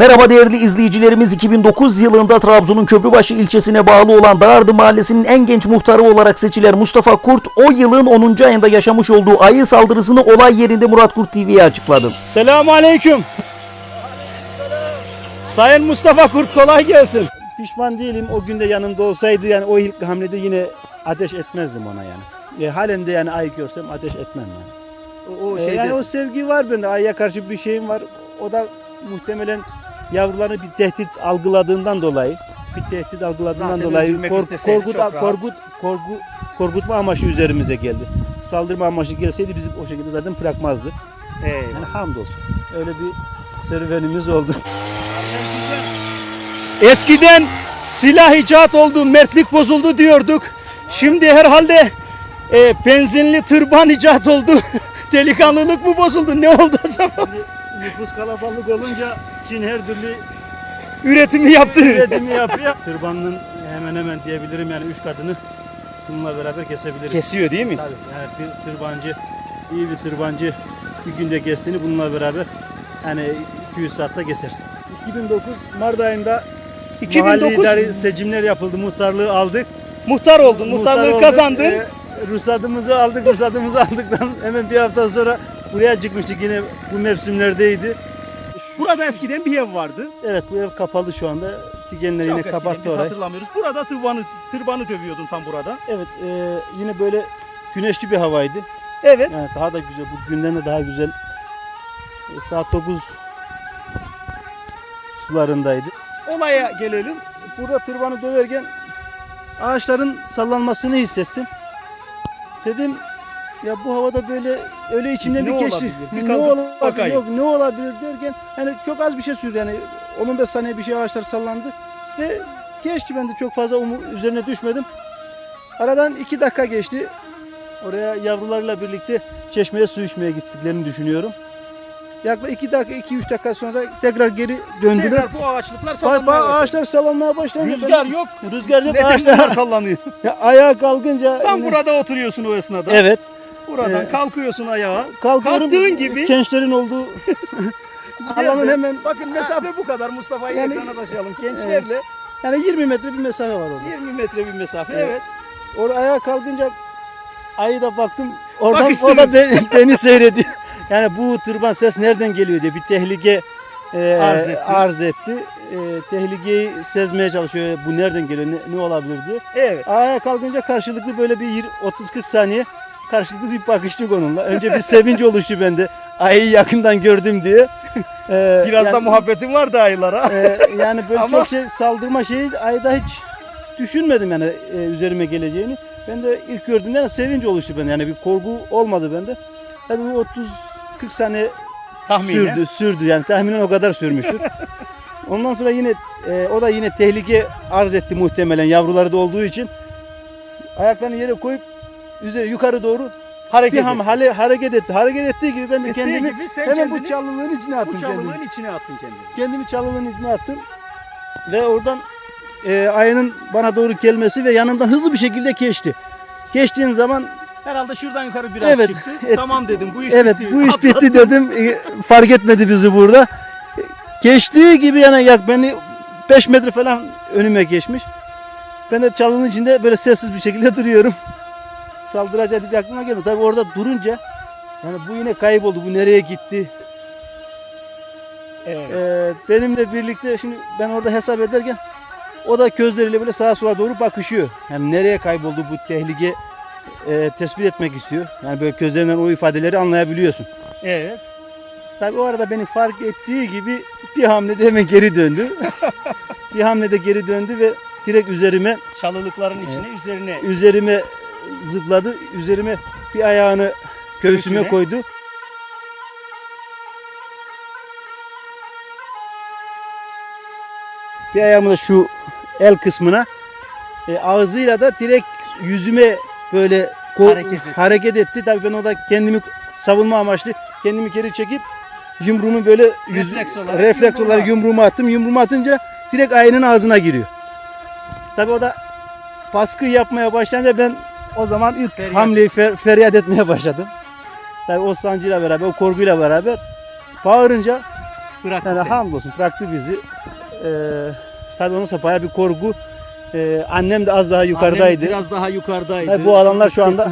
Merhaba değerli izleyicilerimiz 2009 yılında Trabzon'un Köprübaşı ilçesine bağlı olan Dağardı Mahallesi'nin en genç muhtarı olarak seçilen Mustafa Kurt o yılın 10. ayında yaşamış olduğu ayı saldırısını olay yerinde Murat Kurt TV'ye açıkladı. Selamun Aleyküm. Sayın Mustafa Kurt kolay gelsin. Pişman değilim o günde yanımda olsaydı yani o ilk hamlede yine ateş etmezdim ona yani. E, halen de yani ay görsem ateş etmem yani. O, o E, şeyde yani o sevgi var bende ayıya karşı bir şeyim var. O da muhtemelen yavrularını bir tehdit algıladığından dolayı bir tehdit algıladığından Zaten dolayı kork- korkut, korku, korkutma amaçlı üzerimize geldi. Saldırma amaçlı gelseydi bizi o şekilde zaten bırakmazdı. Eyvallah. Yani hamdolsun. Öyle bir serüvenimiz oldu. Eskiden silah icat oldu, mertlik bozuldu diyorduk. Şimdi herhalde e, benzinli tırban icat oldu. Delikanlılık mı bozuldu? Ne oldu acaba? Nüfus kalabalık olunca Çin her türlü üretimi yaptı. Üretimi yapıyor. Tırbanın hemen hemen diyebilirim yani üç katını bununla beraber kesebiliriz. Kesiyor değil mi? Tabii yani bir tırbancı, iyi bir tırbancı bir günde kestiğini bununla beraber hani 200 saatte kesersin. 2009 Mart ayında 2009 mahalli idari seçimler yapıldı, muhtarlığı aldık. Muhtar oldun, Muhtar muhtarlığı olduk. kazandın. Ee, ruhsatımızı aldık, ruhsatımızı aldıktan hemen bir hafta sonra buraya çıkmıştık yine bu mevsimlerdeydi. Burada eskiden bir ev vardı. Evet bu ev kapalı şu anda. Figenler Çok yine eskiden kapattı biz orayı. hatırlamıyoruz. Burada tırbanı, tırbanı dövüyordun tam burada. Evet e, yine böyle güneşli bir havaydı. Evet. Yani daha da güzel, bu günden de daha güzel. E, saat 9 sularındaydı. Olaya gelelim. Burada tırbanı döverken ağaçların sallanmasını hissettim. Dedim ya bu havada böyle öyle içimden Ne bir geçti. olabilir? Bir Ne olabilir? bakayım. Yok ne olabilir derken hani çok az bir şey sürdü yani 10-15 saniye bir şey ağaçlar sallandı ve geçti ben de çok fazla üzerine düşmedim. Aradan 2 dakika geçti. Oraya yavrularla birlikte çeşmeye su içmeye gittiklerini düşünüyorum. Yaklaşık 2 dakika 2-3 dakika sonra tekrar geri döndüler. Tekrar bu ağaçlıklar sallanmaya ba- başladı. ağaçlar sallanmaya başladı. Rüzgar Ben- yok. Rüzgar yok. Ağaçlar sallanıyor? Ya ayağa kalkınca Tam yine- burada oturuyorsun o esnada. Evet. Buradan Ee, kalkıyorsun ayağa. Kalkıyorum. Kalktığın gibi- gençlerin olduğu alanın hemen Bakın mesafe bu kadar. Mustafa'yı Yani- ekrana taşıyalım. Gençlerle yani 20 metre bir mesafe var orada. 20 metre bir mesafe. Evet. Evet. Orada ayağa kalkınca ayı da baktım. Oradan Bakıştınız. o da be- beni seyrediyor. Yani bu tırban ses nereden geliyor diye bir tehlike e, Arz etti. arz etti. E, tehlikeyi sezmeye çalışıyor. Bu nereden geliyor? Ne, ne olabilir diye. Evet. Ayağa kalkınca karşılıklı böyle bir yir- 30-40 saniye karşılıklı bir bakıştık onunla. Önce bir sevinç oluştu bende. Ayıyı yakından gördüm diye. Ee, Biraz da yani, muhabbetin vardı ayılara. e, yani böyle Ama- çok şey saldırma şeyi ayda hiç düşünmedim yani e, üzerime geleceğini. Ben de ilk gördüğümde sevinç oluştu bende. Yani bir korku olmadı bende. Tabii bu 30-40 saniye Tahminen. sürdü, sürdü yani tahminen o kadar sürmüştür. Ondan sonra yine e, o da yine tehlike arz etti muhtemelen yavruları da olduğu için. Ayaklarını yere koyup üzeri yukarı doğru Hareket bir ham et. hale, hareket etti. Hareket ettiği gibi ben de Ettiği kendimi gibi sen hemen kendini bu çalılığın içine attım bu kendimi. çalılığın içine attın kendini. Kendimi çalılığın içine attım. Ve oradan e, ayının bana doğru gelmesi ve yanımdan hızlı bir şekilde geçti. Geçtiğin zaman Herhalde şuradan yukarı biraz Evet, çıktı. et- tamam dedim bu iş evet bitti. bu iş bitti dedim. E, fark etmedi bizi burada. E, Geçtiği gibi yani yak beni 5 metre falan önüme geçmiş. Ben de çalının içinde böyle sessiz bir şekilde duruyorum. Saldıracak diye aklıma geldi. Tabii orada durunca yani bu yine kayboldu. Bu nereye gitti? Evet. Ee, benimle birlikte şimdi ben orada hesap ederken o da gözleriyle böyle sağa sola doğru bakışıyor. Yani nereye kayboldu bu tehlike e, tespit etmek istiyor. Yani böyle gözlerinden o ifadeleri anlayabiliyorsun. Evet. Tabii o arada beni fark ettiği gibi bir hamlede hemen geri döndü. bir hamlede geri döndü ve direkt üzerime Çalılıkların içine üzerine üzerime zıpladı. Üzerime bir ayağını göğsüme Göğsüne. koydu. Bir ayağımı da şu el kısmına e, ağzıyla da direkt yüzüme böyle Hareket etti. hareket etti. Tabii ben orada kendimi savunma amaçlı kendimi geri çekip yumruğumu böyle yüz, Refleks olarak refleks olarak yumruğumu attım. Yumruğumu atınca direkt ayının ağzına giriyor. Tabii o da baskı yapmaya başlayınca ben o zaman ilk Feryat. hamleyi fer- feryat etmeye başladım. Tabii o sancıyla beraber, o korkuyla beraber bağırınca Bıraktı Yani hamdolsun bıraktı bizi. Ee, tabii ondan sonra bayağı bir korku. Ee, annem de az daha yukarıdaydı. Annem biraz daha yukarıdaydı. Tabii bu alanlar şu anda-.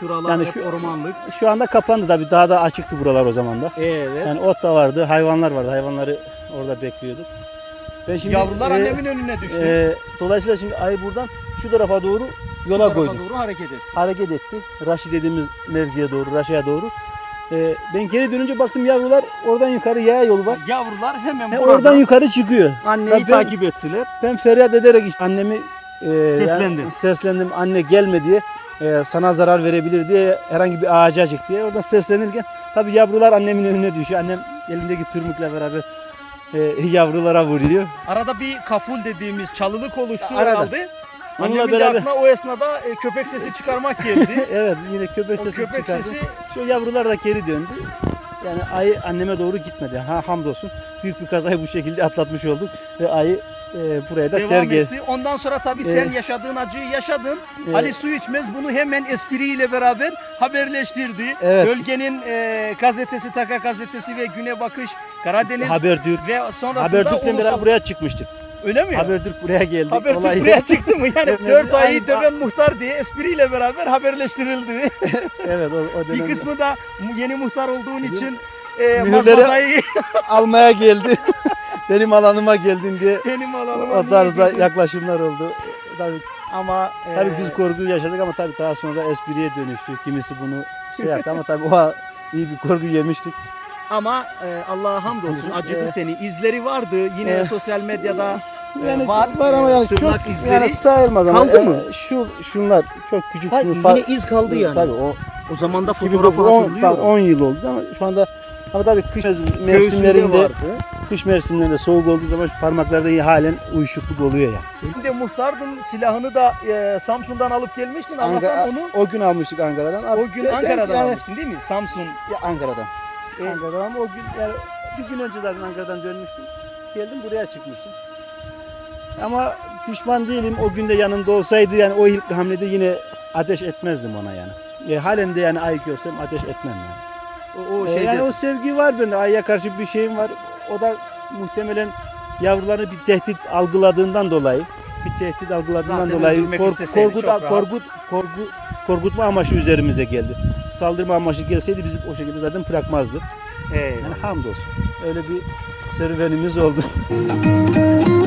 Şuralar Yani şu- ormanlık. Şu anda kapandı tabii daha da açıktı buralar o zaman da. Evet. Yani ot da vardı, hayvanlar vardı. Hayvanları orada bekliyorduk. Ben şimdi Yavrular e, annemin önüne düştü. e, dolayısıyla şimdi ayı buradan şu tarafa doğru yola tarafa koydu. doğru hareket etti. Hareket etti. Raşi dediğimiz mevkiye doğru, Raşi'ye doğru. E, ben geri dönünce baktım yavrular oradan yukarı yaya yolu var. Yavrular hemen He, oradan yukarı çıkıyor. anneyi Tabii ben- takip ettiler. Ben feryat ederek işte annemi e, Seslendin. yani seslendim anne gelme diye e, sana zarar verebilir diye herhangi bir ağaca çık diye oradan seslenirken tabii yavrular annemin önüne düşüyor. Annem elindeki tırmıkla beraber e, yavrulara vuruyor. Arada bir kaful dediğimiz çalılık oluştu Arada. herhalde. Onunla Annemin de beraber- aklına o esnada e, köpek sesi çıkarmak geldi. Evet yine köpek sesi köpek çıkardı. sesi Şu yavrular da geri döndü. Yani ayı anneme doğru gitmedi. Ha hamdolsun. Büyük bir kazayı bu şekilde atlatmış olduk ve ayı e, buraya da devam terk etti. Ondan sonra tabii sen Evet. yaşadığın acıyı yaşadın. Evet. Ali su içmez bunu hemen espriyle beraber haberleştirdi. Evet. Bölgenin e, gazetesi Taka gazetesi ve Güne Bakış Karadeniz Habertürk. ve sonrasında Habertürk'le beraber ulusal... buraya çıkmıştık. Öyle mi? Habertürk buraya geldi. Habertürk Olay- buraya çıktı mı? Yani Evet, dört ayı aynı- döven muhtar diye espriyle beraber haberleştirildi. evet o, o bir dönemde kısmı da yeni muhtar olduğun için e, mazbatayı almaya geldi. Benim alanıma geldin diye benim alanıma o tarzda yaklaşımlar oldu. Tabii, Ama e, tabii biz korku yaşadık ama tabii daha sonra espriye dönüştü. Kimisi bunu şey yaptı ama tabii o iyi bir korku yemiştik. ama e, Allah'a hamdolsun acıdı E, seni. İzleri vardı yine e, sosyal medyada Yani var. var ama yani çok izleri. yani sayılmaz ama Kaldı mı? Şu şunlar çok küçük Ha, sınıfa- yine iz kaldı yani. Tabii o O zaman da 2009 fotoğrafı 10, hatırlıyor. 10 yıl oldu ama şu anda ama tabii kış mevsimlerinde kış mevsimlerinde soğuk olduğu zaman şu parmaklarda halen uyuşukluk oluyor yani. Bir de muhtardın silahını da e, Samsun'dan alıp gelmiştin. Allah'tan Ankara- onu o gün almıştık Ankara'dan. o gün Ankara'dan yani- almıştın değil mi? Samsun. Ya Ankara'dan. E, Ankara'dan ama o gün yani bir gün önce zaten Ankara'dan dönmüştüm. Geldim buraya çıkmıştım. Ama pişman değilim. O günde yanımda olsaydı yani o ilk hamlede yine ateş etmezdim ona yani. E, halen de yani ay görsem ateş etmem yani. O, o E, şeyde yani o sevgi var bende. Ay'a karşı bir şeyim var. O da muhtemelen yavruları bir tehdit algıladığından dolayı bir tehdit algıladığından Zaten dolayı kork, korkut, korkut, korku- korkutma amaçlı üzerimize geldi. Saldırma amaçlı gelseydi bizi o şekilde zaten bırakmazdı. Eyvallah. Yani hamdolsun. Öyle bir serüvenimiz oldu.